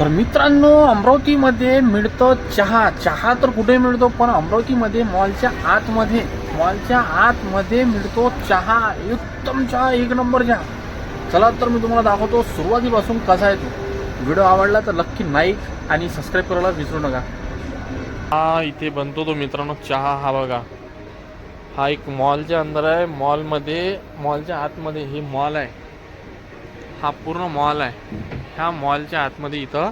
तर मित्रांनो अमरावतीमध्ये मिळतं चहा. चहा तर कुठे मिळतो? पण अमरावतीमध्ये मॉलच्या आतमध्ये मॉलच्या आतमध्ये मिळतो चहा. उत्तम चहा एक नंबर चहा. चला तर मी तुम्हाला दाखवतो सुरुवातीपासून कसा आहे तो. व्हिडिओ आवडला तर नक्की लाईक आणि सबस्क्राईब करायला विसरू नका. हा इथे बनतो तो मित्रांनो चहा. हा बघा. हा एक मॉलच्या अंदर आहे. मॉलमध्ये मॉलच्या आतमध्ये हे मॉल आहे. हा पूर्ण मॉल आहे. ह्या मॉलच्या आतमध्ये इथं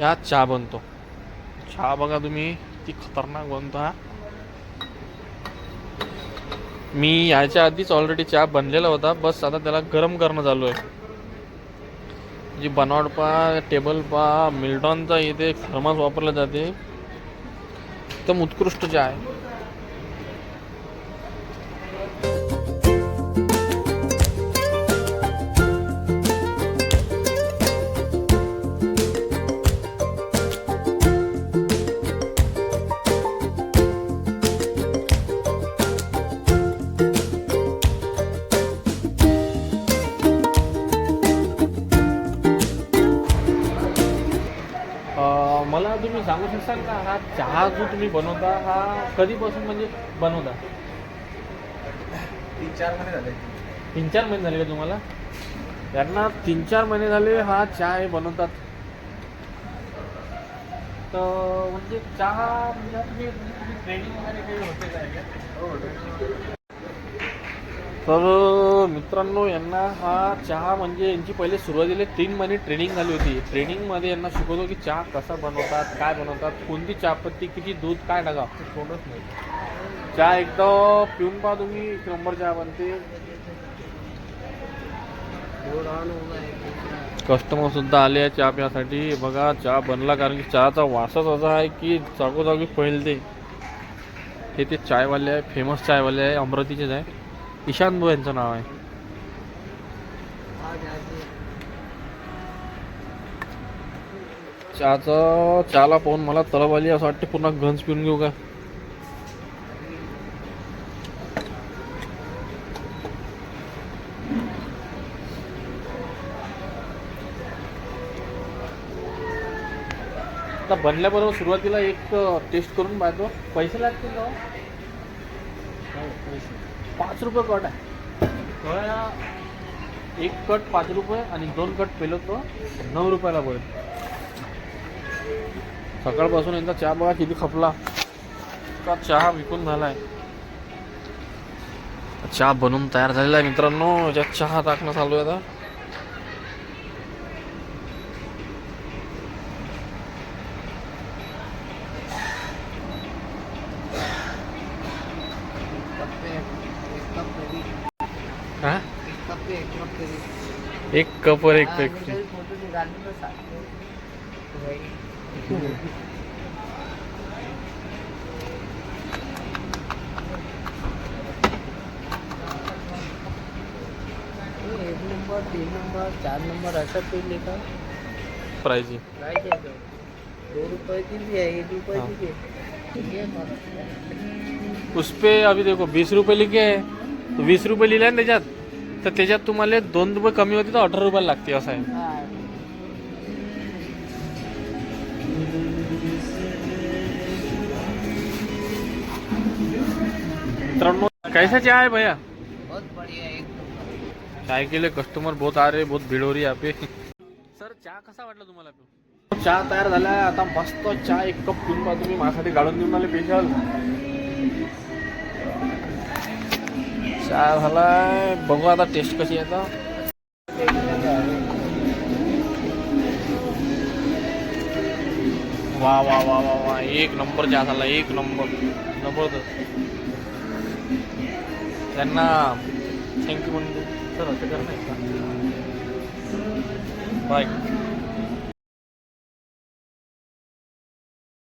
या चहा बनतो. चहा बघा तुम्ही ती खतरनाक बनतो हा. मी याच्या आधीच ऑलरेडी चहा बनलेला होता बस आता त्याला गरम करणं चालू आहे. जी बनावट पा टेबल पा मिल्टॉनचा इथे थर्मास वापरला जाते. एकदम उत्कृष्ट चहा आहे. मला तुम्ही सांगू शकता का हा चहा जो तुम्ही बनवता हा कधीपासून म्हणजे बनवता? तीन चार महिने झाले. तीन चार महिने झाले का तुम्हाला? त्यांना तीन चार महिने झाले हा चहा हे बनवतात. तर म्हणजे चहा म्हणजे तुम्ही ट्रेनिंग वगैरे काही होते काय? तर मित्रांनो यांना हा चहा म्हणजे यांची पहिले सुरुवातीला तीन महिने ट्रेनिंग झाली होती. ट्रेनिंगमध्ये यांना शिकवतो की चहा कसा बनवतात काय बनवतात कोणती चहापत्ती किती दूध काय टाका. सोडत नाही चहा एकदा पिऊन पहा तुम्ही एक नंबर चहा बनते. कस्टमर सुद्धा आले आहे चहा प्यासाठी. बघा चहा बनला कारण की चहाचा वासच असा आहे की जागोजागी फैलते. हे ते चायवाले आहे फेमस चायवाले आहे अमरावतीचेच आहे. ईशान भाऊ यांचं नाव आहे. चहाचं चहाला पाहून मला तलब आली असं वाटतं पुन्हा गंज पिऊन घेऊ का? आता बनल्याबरोबर सुरुवातीला एक टेस्ट करून पाहतो. पैसे लागतील का हो? पाच रुपये कट आहे. कळया एक कट पाच रुपये आणि दोन कट पेलो तो नऊ रुपयाला पडेल सकाळपासून यांचा चहा बघा किती खपला. का चहा विकून झालाय. चहा बनवून तयार झालेला आहे मित्रांनो. याच्यात चहा टाकणं चालू आहे आता. हा? एक कप और एक पेक फ्री एक नंबर तीन नंबर चार नंबर ऐसा पेन प्राइस ही। प्राइस है तो दो रुपए की भी है एक रुपए हाँ। की भी है। उस पे अभी देखो वीस रुपये लिखे तो वीस रुपये लिहिले ना त्याच्यात तर त्याच्यात तुम्हाला दोन रुपये कमी होते तर अठरा रुपयाला लागते असं आहे. मित्रांनो कैसा चाय आहे भैया? बहुत बढ़िया एक चाय के लिए कस्टमर बहुत आ रहे बहुत भीड़ हो रही है पे. सर चहा कसा वाटला तुम्हाला पिऊन? चहा तयार झाला. आहे आता मस्त चहा एक कप पिऊन पहा तुम्ही. माझ्यासाठी गाळून देऊन आले स्पेशल चहा झालाय बघू आता टेस्ट कशी आहे वा वा वा वा वा. एक नंबर चहा झाला एक नंबर. जबरदस्त त्यांना थँक्यू म्हणतो सर असं करणार का? बाय.